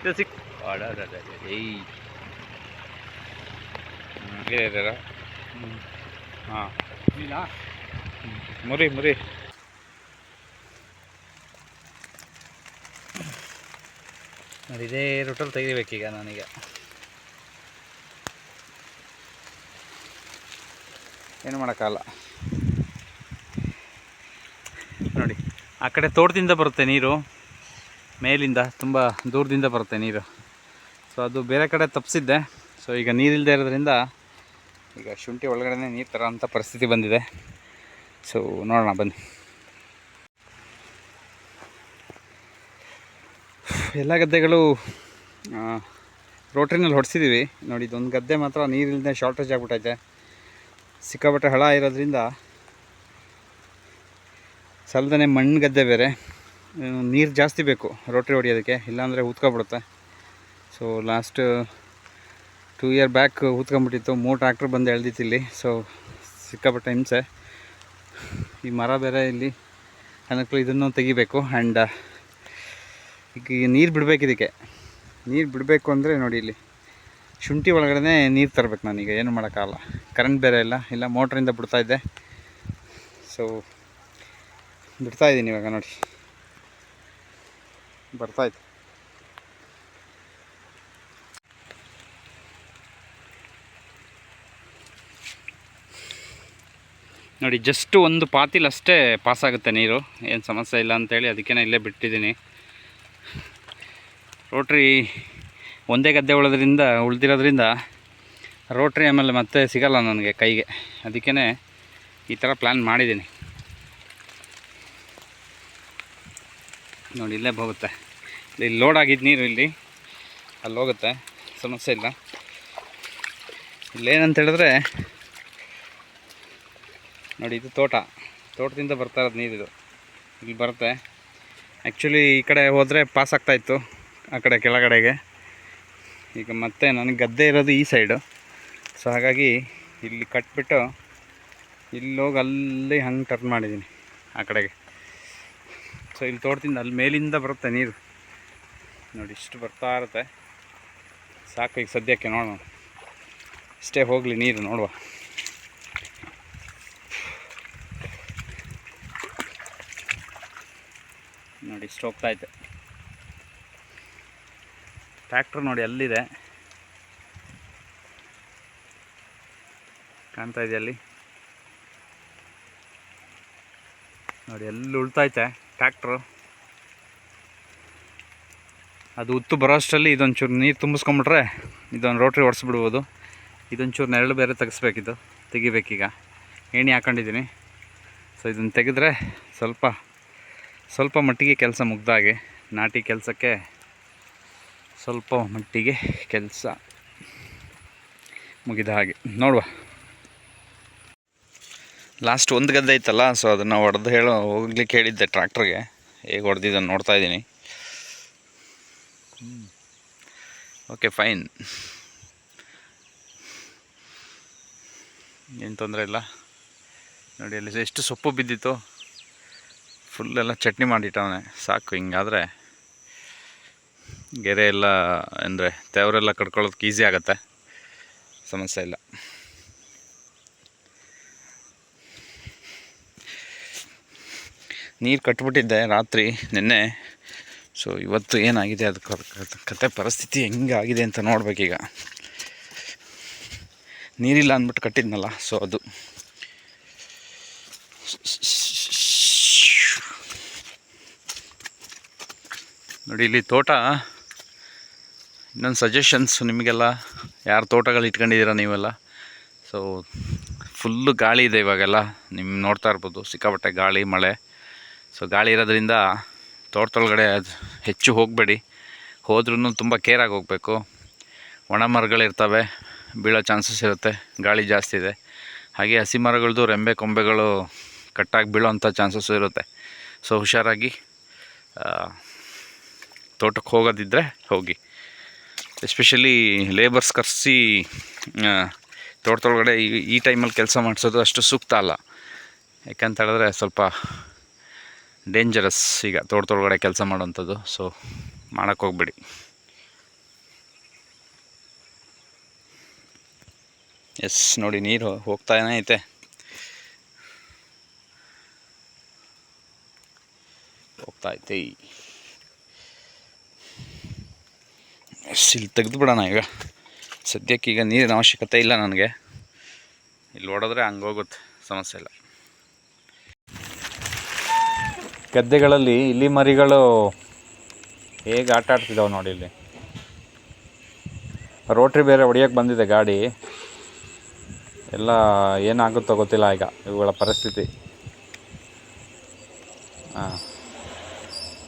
ಇದು ಸಿಕ್. ಹಾಂ ಮುರಿ ಮುರಿ ನೋಡಿ ಇದೇ ರೂಟಲ್ಲಿ ತೆಗಿಬೇಕೀಗ ನಾನೀಗ ಏನು ಮಾಡೋಕ್ಕಾಗಲ್ಲ. ನೋಡಿ, ಆ ಕಡೆ ತೋಟದಿಂದ ಬರುತ್ತೆ ನೀರು. ಮೇಲಿಂದ ತುಂಬ ದೂರದಿಂದ ಬರುತ್ತೆ ನೀರು. ಸೊ ಅದು ಬೇರೆ ಕಡೆ ತಪ್ಪಿಸಿದ್ದೆ ಸೊ ಈಗ ನೀರಿಲ್ಲದೆ ಇರೋದ್ರಿಂದ ಈಗ ಶುಂಠಿ ಒಳಗಡೆ ನೀರು ತರೋ ಅಂಥ ಪರಿಸ್ಥಿತಿ ಬಂದಿದೆ. ಸೊ ನೋಡೋಣ, ಬನ್ನಿ. ಎಲ್ಲ ಗದ್ದೆಗಳು ರೋಟ್ರಿನಲ್ಲಿ ಹೊಡೆಸಿದ್ದೀವಿ ನೋಡಿ, ಇದೊಂದು ಗದ್ದೆ ಮಾತ್ರ ನೀರಿಲ್ಲದೆ ಶಾರ್ಟೇಜ್ ಆಗಿಬಿಟ್ಟೈತೆ ಸಿಕ್ಕಾಪಟ್ಟೆ ಹಳ ಇರೋದ್ರಿಂದ ಸಲ್ದನೆ ಮಣ್ಣು ಗದ್ದೆ ಬೇರೆ. ನೀರು ಜಾಸ್ತಿ ಬೇಕು ರೋಟ್ರಿ ಹೊಡಿಯೋದಕ್ಕೆ, ಇಲ್ಲಾಂದರೆ ಊದ್ಕೊಬಿಡುತ್ತೆ so last two year back ಊದ್ಕೊಂಬಿಟ್ಟಿತ್ತು ಮೂರು ಟ್ರ್ಯಾಕ್ಟ್ರ್ ಬಂದು ಎಳ್ದಿತ್ತು ಇಲ್ಲಿ. ಸೊ ಸಿಕ್ಕಾಪಟ್ಟೆ ಹಿಂಸೆ. ಈ ಮರ ಬೇರೆ ಇಲ್ಲಿ ಅನಕ್ಕೂ ಇದನ್ನು ತೆಗಿಬೇಕು. ಆ್ಯಂಡ್ ಈಗ ನೀರು ಬಿಡಬೇಕು ಇದಕ್ಕೆ. ನೀರು ಬಿಡಬೇಕು ಅಂದರೆ ನೋಡಿ ಇಲ್ಲಿ. ಶುಂಠಿ ಒಳಗಡೆ ನೀರು ತರಬೇಕು ನಾನೀಗ, ಏನು ಮಾಡೋಕ್ಕಾಗಲ್ಲ. ಕರೆಂಟ್ ಬೇರೆ ಇಲ್ಲ ಇಲ್ಲ ಮೋಟ್ರಿಂದ ಬಿಡ್ತಾಯಿದ್ದೆ ಸೊ ಬಿಡ್ತಾಯಿದ್ದೀನಿ ಇವಾಗ ನೋಡಿ. ಬರ್ತಾಯಿತ್ತು ನೋಡಿ ಜಸ್ಟ್ ಒಂದು ಪಾತಿಲ್ ಅಷ್ಟೇ ಪಾಸಾಗುತ್ತೆ ನೀರು. ಏನು ಸಮಸ್ಯೆ ಇಲ್ಲ ಅಂತೇಳಿ ಅದಕ್ಕೆ ಇಲ್ಲೇ ಬಿಟ್ಟಿದ್ದೀನಿ. ರೋಟ್ರಿ ಒಂದೇ ಗದ್ದೆ ಉಳೋದ್ರಿಂದ, ಉಳಿದಿರೋದ್ರಿಂದ ರೋಟ್ರಿ ಆಮೇಲೆ ಮತ್ತೆ ಸಿಗಲ್ಲ ನನಗೆ ಕೈಗೆ. ಅದಕ್ಕೇ ಈ ಥರ ಪ್ಲ್ಯಾನ್ ಮಾಡಿದ್ದೀನಿ. ನೋಡಿ, ಇಲ್ಲೇ ಹೋಗುತ್ತೆ. ಇಲ್ಲಿ ಲೋಡ್ ಆಗಿದ್ದು ನೀರು ಇಲ್ಲಿ. ಅಲ್ಲಿ ಹೋಗುತ್ತೆ. ಸಮಸ್ಯೆ ಇಲ್ಲ. ಇಲ್ಲೇನಂತ ಹೇಳಿದ್ರೆ, ನೋಡಿ, ಇದು ತೋಟ. ತೋಟದಿಂದ ಬರ್ತಾ ಇರೋದು ನೀರಿದು ಇಲ್ಲಿ ಬರುತ್ತೆ. ಆ್ಯಕ್ಚುಲಿ ಈ ಕಡೆ ಹೋದರೆ ಪಾಸ್ ಆಗ್ತಾಯಿತ್ತು ಆ ಕಡೆ ಕೆಳಗಡೆಗೆ. ಈಗ ಮತ್ತೆ ನನಗೆ ಗದ್ದೆ ಇರೋದು ಈ ಸೈಡು ಸೊ ಹಾಗಾಗಿ ಇಲ್ಲಿ ಕಟ್ಬಿಟ್ಟು ಇಲ್ಲಿ ಹೋಗಿ ಅಲ್ಲಿ ಹಂಗೆ ಟರ್ನ್ ಮಾಡಿದ್ದೀನಿ ಆ ಕಡೆಗೆ. ಸೊ ಇಲ್ಲಿ ತೋಟದಿಂದ ಅಲ್ಲಿ ಮೇಲಿಂದ ಬರುತ್ತೆ ನೀರು. ನೋಡಿ, ಇಷ್ಟು ಬರ್ತಾ ಇರುತ್ತೆ. ಸಾಕು, ಈಗ ಸದ್ಯಕ್ಕೆ ನೋಡೋಣ. ಇಷ್ಟೇ ಹೋಗಲಿ ನೀರು, ನೋಡುವ. ನೋಡಿ, ಇಷ್ಟು ಹೋಗ್ತಾ ಐತೆ ಟ್ರ್ಯಾಕ್ಟ್ರ್ ನೋಡಿ ಅಲ್ಲಿದೆ ಕಾಣ್ತಾ ಇದೆ ಅಲ್ಲಿ? ನೋಡಿ ಎಲ್ಲಿ ಉಳ್ತೈತೆ ಟ್ರ್ಯಾಕ್ಟ್ರು. ಅದು ಉತ್ತು ಬರೋಷ್ಟರಲ್ಲಿ ಇದೊಂಚೂರು ನೀರು ತುಂಬಿಸ್ಕೊಂಬಿಟ್ರೆ ಇದೊಂದು ರೋಟ್ರಿ ಹೊಡೆಸ್ಬಿಡ್ಬೋದು ಇದೊಂಚೂರು ನೆರಳು ಬೇರೆ ತೆಗಿಸ್ಬೇಕಿದು ತೆಗಿಬೇಕೀಗ. ಏಣಿ ಹಾಕೊಂಡಿದ್ದೀನಿ. ಸೊ ಇದನ್ನು ತೆಗೆದ್ರೆ ಸ್ವಲ್ಪ ಸ್ವಲ್ಪ ಮಟ್ಟಿಗೆ ಕೆಲಸ ಮುಗ್ದಾಗೆ. ನಾಟಿ ಕೆಲಸಕ್ಕೆ ಸ್ವಲ್ಪ ಮಟ್ಟಿಗೆ ಕೆಲಸ ಮುಗಿದ ಹಾಗೆ. ನೋಡುವ. ಲಾಸ್ಟ್ ಒಂದು ಗದ್ದೆ ಐತಲ್ಲ ಸೊ ಅದನ್ನು ಹೊಡೆದು ಹೇಳೋ, ಹೋಗ್ಲಿಕ್ಕೆ ಹೇಳಿದ್ದೆ ಟ್ರ್ಯಾಕ್ಟ್ರಿಗೆ. ಹೇಗೆ ಹೊಡೆದಿದ್ದನ್ನು ನೋಡ್ತಾ ಇದ್ದೀನಿ. ಓಕೆ ಫೈನ್ ಏನು ತೊಂದರೆ ಇಲ್ಲ. ನೋಡಿ, ಅಲ್ಲಿ ಎಷ್ಟು ಸೊಪ್ಪು ಬಿದ್ದಿತ್ತು ಫುಲ್ಲೆಲ್ಲ ಚಟ್ನಿ ಮಾಡಿಟ್ಟವನೆ. ಸಾಕು, ಹಿಂಗಾದರೆ. ಗೆರೆ ಎಲ್ಲ ಅಂದರೆ ತೇವರೆಲ್ಲ ಕಟ್ಕೊಳ್ಳೋದಕ್ಕೆ ಈಸಿ ಆಗುತ್ತೆ. ಸಮಸ್ಯೆ ಇಲ್ಲ. ನೀರು ಕಟ್ಬಿಟ್ಟಿದ್ದೆ ರಾತ್ರಿ ನಿನ್ನೆ. ಸೊ ಇವತ್ತು ಏನಾಗಿದೆ? ಅದು ಕತೆ ಪರಿಸ್ಥಿತಿ ಹೆಂಗಾಗಿದೆ ಅಂತ ನೋಡ್ಬೇಕೀಗ. ನೀರಿಲ್ಲ ಅಂದ್ಬಿಟ್ಟು ಕಟ್ಟಿದ್ನಲ್ಲ ಸೊ ಅದು. ನೋಡಿ, ಇಲ್ಲಿ ತೋಟ ಇನ್ನೊಂದು ಸಜೆಷನ್ಸ್ ನಿಮಗೆಲ್ಲ? ಯಾರು ತೋಟಗಳು ಇಟ್ಕೊಂಡಿದ್ದೀರ ನೀವೆಲ್ಲ? ಸೊ ಫುಲ್ಲು ಗಾಳಿ ಇದೆ ಇವಾಗೆಲ್ಲ. ನಿಮ್ಮ ನೋಡ್ತಾ ಇರ್ಬೋದು, ಸಿಕ್ಕಾಪಟ್ಟೆ ಗಾಳಿ, ಮಳೆ. ಸೊ ಗಾಳಿ ಇರೋದ್ರಿಂದ ತೋಟದೊಳಗಡೆ ಹೆಚ್ಚು ಹೋಗಬೇಡಿ. ಹೋದ್ರೂ ತುಂಬ ಕೇರಾಗಿ ಹೋಗಬೇಕು. ಒಣ ಮರಗಳಿರ್ತವೆ ಬೀಳೋ ಚಾನ್ಸಸ್ ಇರುತ್ತೆ, ಗಾಳಿ ಜಾಸ್ತಿ ಇದೆ. ಹಾಗೆ ಹಸಿ ಮರಗಳದ್ದು ರೆಂಬೆ, ಕೊಂಬೆಗಳು ಕಟ್ಟಾಗಿ ಬೀಳೋವಂಥ ಚಾನ್ಸಸ್ ಇರುತ್ತೆ. ಸೊ ಹುಷಾರಾಗಿ ತೋಟಕ್ಕೆ ಹೋಗೋದಿದ್ದರೆ ಹೋಗಿ. ಎಸ್ಪೆಷಲಿ ಲೇಬರ್ಸ್ ಕರೆಸಿ ತೋಟದೊಳಗಡೆ ಈ ಈ ಟೈಮಲ್ಲಿ ಕೆಲಸ ಮಾಡಿಸೋದು ಅಷ್ಟು ಸೂಕ್ತ ಅಲ್ಲ. ಯಾಕಂತ ಹೇಳಿದ್ರೆ ಸ್ವಲ್ಪ ಡೇಂಜರಸ್ ಈಗ ತೋಟದೊಳಗಡೆ ಕೆಲಸ ಮಾಡೋವಂಥದ್ದು. ಸೊ ಮಾಡೋಕ್ಕೆ ಹೋಗ್ಬೇಡಿ. ಎಸ್ ನೋಡಿ ನೀರು ಹೋಗ್ತಾನೇ ಐತೆ. ಹೋಗ್ತಾ ಐತೆ. ಎಸ್ ಇಲ್ಲಿ ತೆಗೆದು ಬಿಡೋಣ ಈಗ. ಸದ್ಯಕ್ಕೆ ಈಗ ನೀರಿನ ಅವಶ್ಯಕತೆ ಇಲ್ಲ ನನಗೆ. ಇಲ್ಲಿ ಓಡಿದ್ರೆ ಹಂಗೋಗುತ್ತೆ ಸಮಸ್ಯೆ ಇಲ್ಲ. ಗದ್ದೆಗಳಲ್ಲಿ ಇಲಿ ಮರಿಗಳು ಹೇಗೆ ಆಟ ಆಡ್ತಿದ್ದಾವೆ ನೋಡಿ ಇಲ್ಲಿ. ರೋಟ್ರಿ ಬೇರೆ ಹೊಡಿಯೋಕ್ಕೆ ಬಂದಿದೆ ಗಾಡಿ. ಎಲ್ಲ ಏನಾಗುತ್ತೋ ಗೊತ್ತಿಲ್ಲ ಈಗ ಇವುಗಳ ಪರಿಸ್ಥಿತಿ. ಹಾಂ.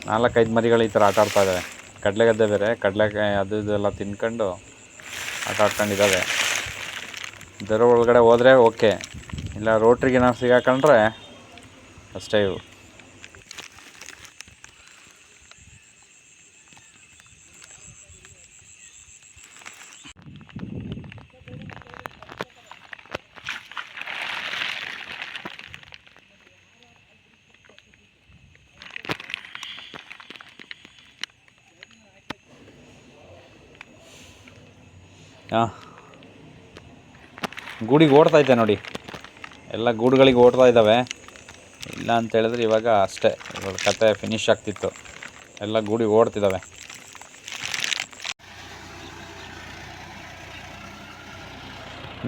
ನಾಲ್ಕೈದು ಮರಿಗಳು ಈ ಥರ ಆಟ ಆಡ್ತಾ ಕಡಲೆ ಗದ್ದೆ ಬೇರೆ, ಕಡಲೆಕಾಯಿ ಅದು ಇದೆಲ್ಲ ತಿನ್ಕೊಂಡು ಆಟ ಆಡ್ಕೊಂಡಿದ್ದಾವೆ. ದರ ಒಳಗಡೆ ಹೋದರೆ ಓಕೆ ಇಲ್ಲ ರೋಟ್ರಿಗೆ ನಾವು ಸಿಗಾಕೊಂಡ್ರೆ ಅಷ್ಟೇ ಇವು. ಹಾಂ ಗೂಡಿಗೆ ಐತೆ ನೋಡಿ. ಎಲ್ಲ ಗೂಡುಗಳಿಗೆ ಓಡ್ತಾ ಇದ್ದಾವೆ. ಇಲ್ಲ ಅಂತ ಹೇಳಿದ್ರೆ ಇವಾಗ ಅಷ್ಟೇ. ಇವಾಗ ಕತೆ ಫಿನಿಶ್ ಆಗ್ತಿತ್ತು. ಎಲ್ಲ ಗೂಡಿಗೆ ಓಡ್ತಿದ್ದಾವೆ.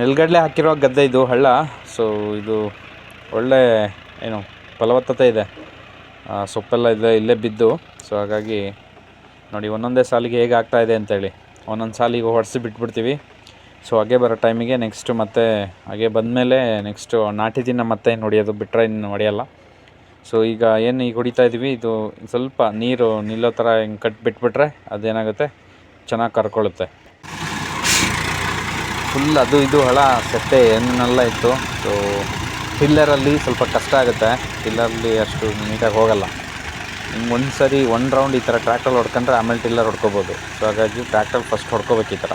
ನೆಲ್ಗಡಲೆ ಹಾಕಿರೋ ಗದ್ದೆ ಇದು ಹಳ್ಳ. ಸೊ ಇದು ಒಳ್ಳೆ, ಏನು, ಫಲವತ್ತತೆ ಇದೆ. ಸೊಪ್ಪೆಲ್ಲ ಇದೆ, ಇಲ್ಲೇ ಬಿದ್ದು. ಸೊ ಹಾಗಾಗಿ ನೋಡಿ, ಒಂದೊಂದೇ ಸಾಲಿಗೆ ಹೇಗೆ ಆಗ್ತಾಯಿದೆ ಅಂತೇಳಿ. ಒಂದೊಂದು ಸಾಲಿಗೆ ಹೊಡೆಸಿ ಬಿಟ್ಬಿಡ್ತೀವಿ. ಸೊ ಹಾಗೆ ಬರೋ ಟೈಮಿಗೆ ನೆಕ್ಸ್ಟು ಮತ್ತೆ ಹಾಗೆ ಬಂದಮೇಲೆ ನೆಕ್ಸ್ಟು ನಾಟಿ ದಿನ ಮತ್ತೆ ಏನು ಹೊಡಿಯೋದು ಬಿಟ್ಟರೆ ಇನ್ನು ಹೊಡೆಯಲ್ಲ. ಸೊ ಈಗ ಏನು ಈಗ ಹೊಡಿತಾ ಇದ್ದೀವಿ ಇದು ಸ್ವಲ್ಪ ನೀರು ನಿಲ್ಲೋ ಥರ ಹಿಂಗೆ ಕಟ್ ಬಿಟ್ಬಿಟ್ರೆ ಅದೇನಾಗುತ್ತೆ? ಚೆನ್ನಾಗಿ ಕರ್ಕೊಳ್ಳುತ್ತೆ. ಫುಲ್ ಅದು ಇದು ಹಳ, ಸೆಟ್ಟೆ ಏನೆಲ್ಲ ಇತ್ತು. ಸೊ ಟಿಲ್ಲರಲ್ಲಿ ಸ್ವಲ್ಪ ಕಷ್ಟ ಆಗುತ್ತೆ. ಟಿಲ್ಲರಲ್ಲಿ ಅಷ್ಟು ನೀಟಾಗಿ ಹೋಗಲ್ಲ. ಹಿಂಗೆ ಒಂದು ಸರಿ ಒಂದು ರೌಂಡ್ ಈ ಥರ ಟ್ರ್ಯಾಕ್ಟರ್ ಹೊಡ್ಕೊಂಡ್ರೆ ಆಮೇಲೆ ಟಿಲ್ಲರ್ ಹೊಡ್ಕೋಬೋದು. ಸೊ ಹಾಗಾಗಿ ಟ್ರ್ಯಾಕ್ಟರ್ ಫಸ್ಟ್ ಹೊಡ್ಕೋಬೇಕು ಈ ಥರ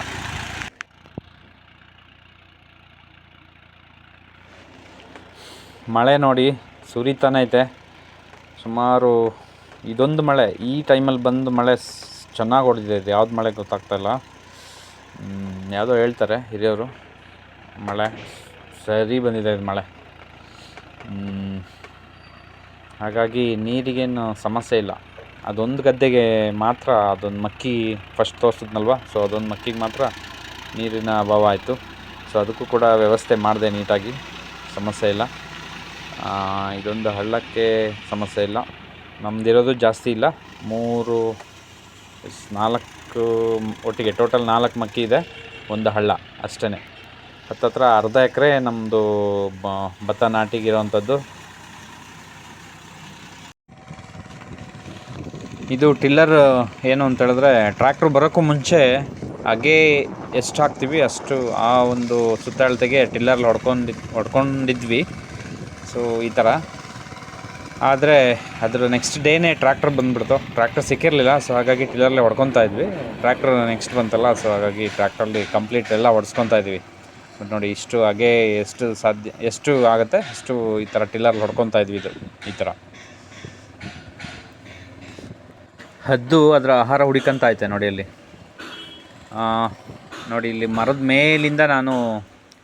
ಮಳೆ ನೋಡಿ ಸುರಿತಾನೆ ಐತೆ. ಸುಮಾರು ಇದೊಂದು ಮಳೆ, ಈ ಟೈಮಲ್ಲಿ ಬಂದು ಮಳೆ ಚೆನ್ನಾಗಿ ಹೊಡೆದಿದೆ ಇದು. ಯಾವ್ದು ಮಳೆ ಗೊತ್ತಾಗ್ತಾ ಇಲ್ಲ. ಯಾವುದೋ ಹೇಳ್ತಾರೆ ಹಿರಿಯವರು. ಮಳೆ, ಸರಿ ಬಂದಿದೆ ಇದು ಮಳೆ. ಹಾಗಾಗಿ ನೀರಿಗೇನು ಸಮಸ್ಯೆ ಇಲ್ಲ. ಅದೊಂದು ಗದ್ದೆಗೆ ಮಾತ್ರ ಅದೊಂದು ಮಕ್ಕಿ ಫಸ್ಟ್ ತೋರಿಸಿದ್ನಲ್ವ? ಸೊ ಅದೊಂದು ಮಕ್ಕಿಗೆ ಮಾತ್ರ ನೀರಿನ ಅಭಾವ ಆಯಿತು. ಸೊ ಅದಕ್ಕೂ ಕೂಡ ವ್ಯವಸ್ಥೆ ಮಾಡಿದೆ ನೀಟಾಗಿ. ಸಮಸ್ಯೆ ಇಲ್ಲ. ಇದೊಂದು ಹಳ್ಳಕ್ಕೆ ಸಮಸ್ಯೆ ಇಲ್ಲ. ನಮ್ಮದಿರೋದು ಜಾಸ್ತಿ ಇಲ್ಲ. ಮೂರು, ನಾಲ್ಕು, ಒಟ್ಟಿಗೆ ಟೋಟಲ್ ನಾಲ್ಕು ಮಕ್ಕಿ ಇದೆ. ಒಂದು ಹಳ್ಳ ಅಷ್ಟೇ ಹತ್ತತ್ರ ಅರ್ಧ ಎಕರೆ ನಮ್ಮದು ಭತ್ತ ನಾಟಿಗಿರೋವಂಥದ್ದು ಇದು ಟಿಲ್ಲರ್ ಏನು ಅಂತ ಹೇಳಿದ್ರೆ ಟ್ರ್ಯಾಕ್ಟ್ರ್ ಬರೋಕ್ಕೂ ಮುಂಚೆ ಹಾಗೆ ಎಷ್ಟು ಹಾಕ್ತೀವಿ ಅಷ್ಟು ಆ ಒಂದು ಸುತ್ತಳತೆಗೆ ಟಿಲ್ಲರ್ಲಿ ಹೊಡ್ಕೊಂಡು, ಹೊಡ್ಕೊಂಡಿದ್ವಿ. ಸೊ ಈ ಥರ ಆದರೆ ಅದರ ನೆಕ್ಸ್ಟ್ ಡೇನೇ ಟ್ರ್ಯಾಕ್ಟರ್ ಬಂದುಬಿಡ್ತು. ಟ್ರ್ಯಾಕ್ಟರ್ ಸಿಕ್ಕಿರಲಿಲ್ಲ ಸೊ ಹಾಗಾಗಿ ಟಿಲ್ಲರ್ಲೆ ಹೊಡ್ಕೊತಾ ಇದ್ವಿ. ಟ್ರ್ಯಾಕ್ಟರ್ ನೆಕ್ಸ್ಟ್ ಬಂತಲ್ಲ ಸೊ ಹಾಗಾಗಿ ಟ್ರ್ಯಾಕ್ಟ್ರಲ್ಲಿ ಕಂಪ್ಲೀಟ್ ಎಲ್ಲ ಹೊಡ್ಸ್ಕೊತಾ ಇದ್ವಿ. ಬಟ್ ನೋಡಿ, ಇಷ್ಟು ಹಾಗೆ ಎಷ್ಟು ಸಾಧ್ಯ, ಎಷ್ಟು ಆಗುತ್ತೆ ಅಷ್ಟು ಈ ಥರ ಟಿಲ್ಲರ್ಲಿ ಹೊಡ್ಕೊತಾ ಇದ್ವಿ ಇದು, ಈ ಥರ ಹದ್ದು ಅದರ ಆಹಾರ ಹುಡುಕಂತ ಐತೆ ನೋಡಿ ಅಲ್ಲಿ. ನೋಡಿ ಇಲ್ಲಿ ಮರದ ಮೇಲಿಂದ ನಾನು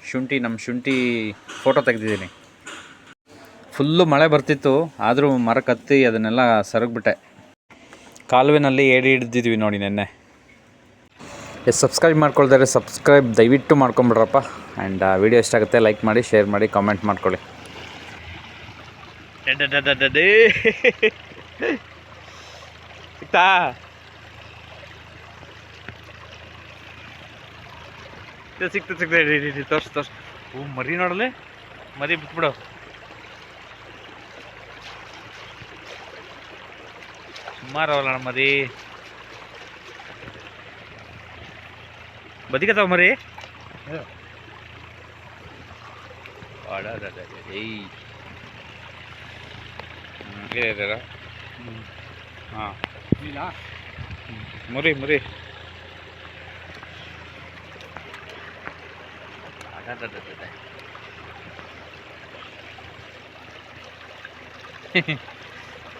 ಶುಂಠಿ, ನಮ್ಮ ಶುಂಠಿ ಫೋಟೋ ತೆಗೆದಿದ್ದೀನಿ. ಫುಲ್ಲು ಮಳೆ ಬರ್ತಿತ್ತು, ಆದರೂ ಮರ ಕತ್ತಿ ಅದನ್ನೆಲ್ಲ ಸರಗ್ಬಿಟ್ಟೆ. ಕಾಲುವೆನಲ್ಲಿ ಏಡಿ ಹಿಡ್ದಿದ್ವಿ ನೋಡಿ ನೆನ್ನೆ. ಎಸ್ ಸಬ್ಸ್ಕ್ರೈಬ್ ಮಾಡ್ಕೊಳ್ತಾರೆ ಸಬ್ಸ್ಕ್ರೈಬ್ ದಯವಿಟ್ಟು ಮಾಡ್ಕೊಂಬಿಡ್ರಪ್ಪ. ಆ್ಯಂಡ್ ವಿಡಿಯೋ ಇಷ್ಟ ಆಗುತ್ತೆ ಲೈಕ್ ಮಾಡಿ ಶೇರ್ ಮಾಡಿ ಕಾಮೆಂಟ್ ಮಾಡ್ಕೊಳ್ಳಿ. ಸಿಕ್ತಾ ಸಿಕ್ತ ಸಿಕ್ತು ತೋರ್ಸು ತೋರ್ಸು ಹ್ಞೂ ಮರಿ ನೋಡಲಿ ಮರಿ ಬಿಟ್ಬಿಡು ಸುಮಾರು ಅವಲ್ಲ ಮರಿ ಬದಿಕತ್ತಾವ ಮರಿ ಏಯ್ ಹಾಂ ಮುರಿ ಮುರಿ.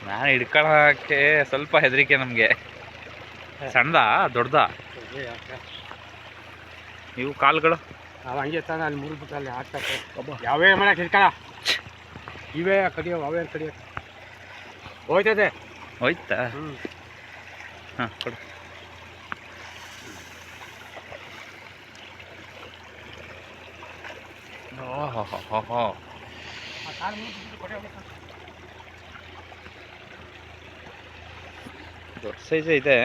ನಾನು ಹಿಡ್ಕೊಳಕ್ಕೆ ಸ್ವಲ್ಪ ಹೆದರಿಕೆ ನಮಗೆ. ಸಣ್ಣದ ದೊಡ್ಡದ? ಇವು ಕಾಲುಗಳು? ಅವ ಹಂಗೆ ತಾನೆ ಅಲ್ಲಿ ಮುರಿದ್ಬಿಟ್ಟು ಅಲ್ಲಿ ಹಾಕ್ತಾರೆ ಯಾವೇ ಮನೆ ಹಿಡ್ಕಳ? ಇವೇ ಕಡಿಯೋ ಅವೇ ಕಡಿಯೋ? ಹೋಯ್ತದೆ. ಹೋಯ್ತಾ? ಹ್ಞೂ ಹಾಂ ಕೊಡು. ದೊಡ್ಡ ಸೈಜೇ ಇದೆ.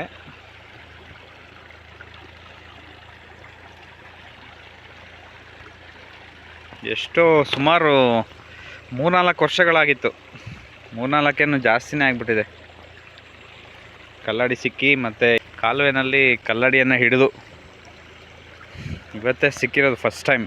ಎಷ್ಟೋ ಸುಮಾರು ಮೂರ್ನಾಲ್ಕು ವರ್ಷಗಳಾಗಿತ್ತು. ಮೂರ್ನಾಲ್ಕೇನು ಜಾಸ್ತಿನೇ ಆಗಿಬಿಟ್ಟಿದೆ. ಕಲ್ಲಡಿ ಸಿಕ್ಕಿ ಮತ್ತು ಕಾಲುವೆನಲ್ಲಿ ಕಲ್ಲಡಿಯನ್ನು ಹಿಡಿದು ಇವತ್ತೇ ಸಿಕ್ಕಿರೋದು ಫಸ್ಟ್ ಟೈಮ್